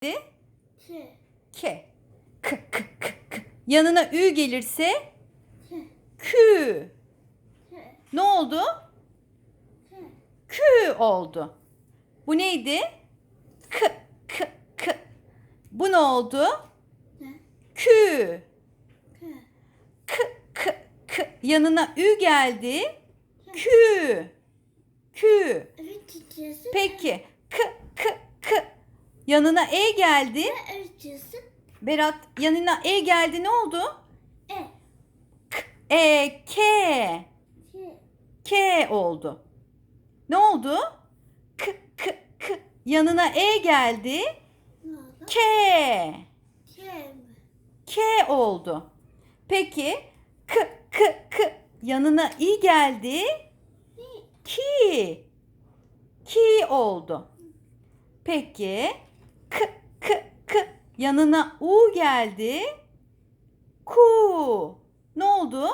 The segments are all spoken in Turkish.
K. K. K, k, k, k. Yanına ü gelirse K. kü. K. Ne oldu? K. Kü oldu. Bu neydi? K, k, k. Bu ne oldu? Ne? Kü. K. K, k, k. Yanına ü geldi. Kü. Kü. Peki. K, k, k. Yanına e geldi. Evet çiçeğisi. Berat yanına e geldi ne oldu? E. E, k. K. K oldu. Ne oldu? K, k, k. Yanına e geldi. Ne? K. K? K oldu. Peki k, k, k. Yanına i geldi. Ne? Ki. Ki oldu. Peki k, k, k. Yanına u geldi. Ku. Ne oldu?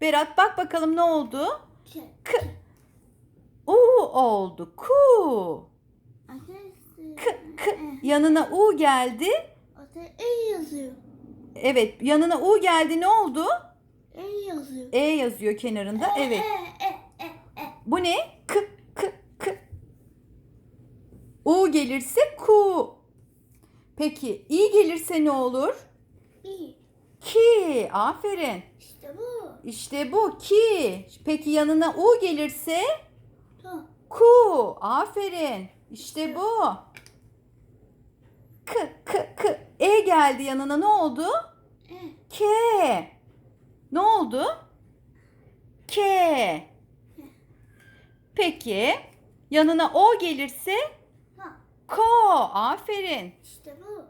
Berat bak bakalım ne oldu? K. U oldu. Ku. K, k. Yanına u geldi. E yazıyor. Evet yanına u geldi ne oldu? E yazıyor. E yazıyor kenarında. Evet. E, e, e, e. Bu ne? K, k, k. U gelirse ku. Peki i gelirse ne olur? İ. Ki. Aferin. İşte bu. İşte bu ki. Peki yanına u gelirse Tamam. ku. Aferin. İşte bu. K, k, k. E geldi yanına ne oldu? E. K. Ne oldu? K. Peki yanına o gelirse. Ko. Aferin. İşte bu.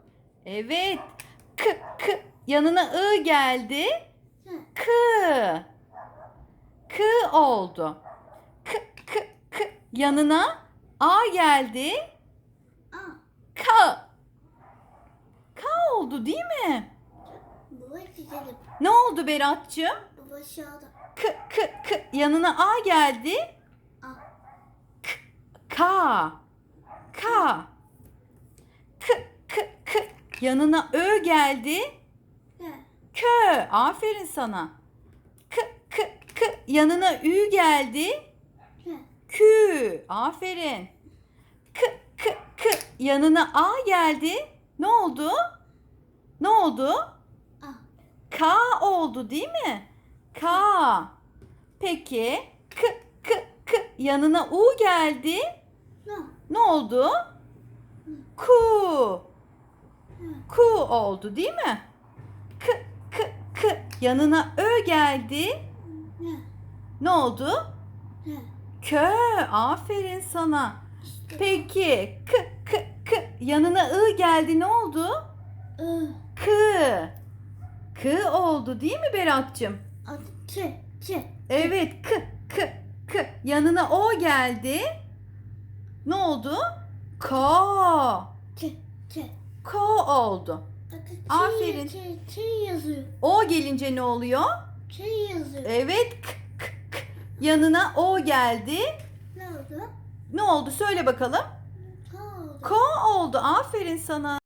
Evet. K, k. Yanına ı geldi. K. K oldu. K, k, k. Yanına a geldi. A. K. K oldu değil mi? Ne oldu Berat'cığım? K, k, k. Yanına a geldi. A. K. K. K, k, k. Yanına ö geldi. K. Kö. Aferin sana. K, k, k. Yanına ü geldi. Kü. Aferin. K, k, k. Yanına a geldi. Ne oldu? Ne oldu? K oldu değil mi? K. Peki. K, k, k. Yanına u geldi. Ne? Ne oldu? Ku. Ku oldu değil mi? K, k, k. Yanına ö geldi. Ne? Oldu? Kö. Aferin sana. Peki. K, k, k. Yanına ı geldi. Ne oldu? K. K oldu değil mi Berat'cığım? K. K. Evet. K, k, k. Yanına o geldi. Ne oldu? Ko. K. K. Ko oldu. Aferin. K. K yazıyor. O gelince ne oluyor? K yazıyor. Evet. K, k, k. Yanına o geldi. Ne oldu? Ne oldu? Söyle bakalım. K oldu. Ko oldu. Aferin sana.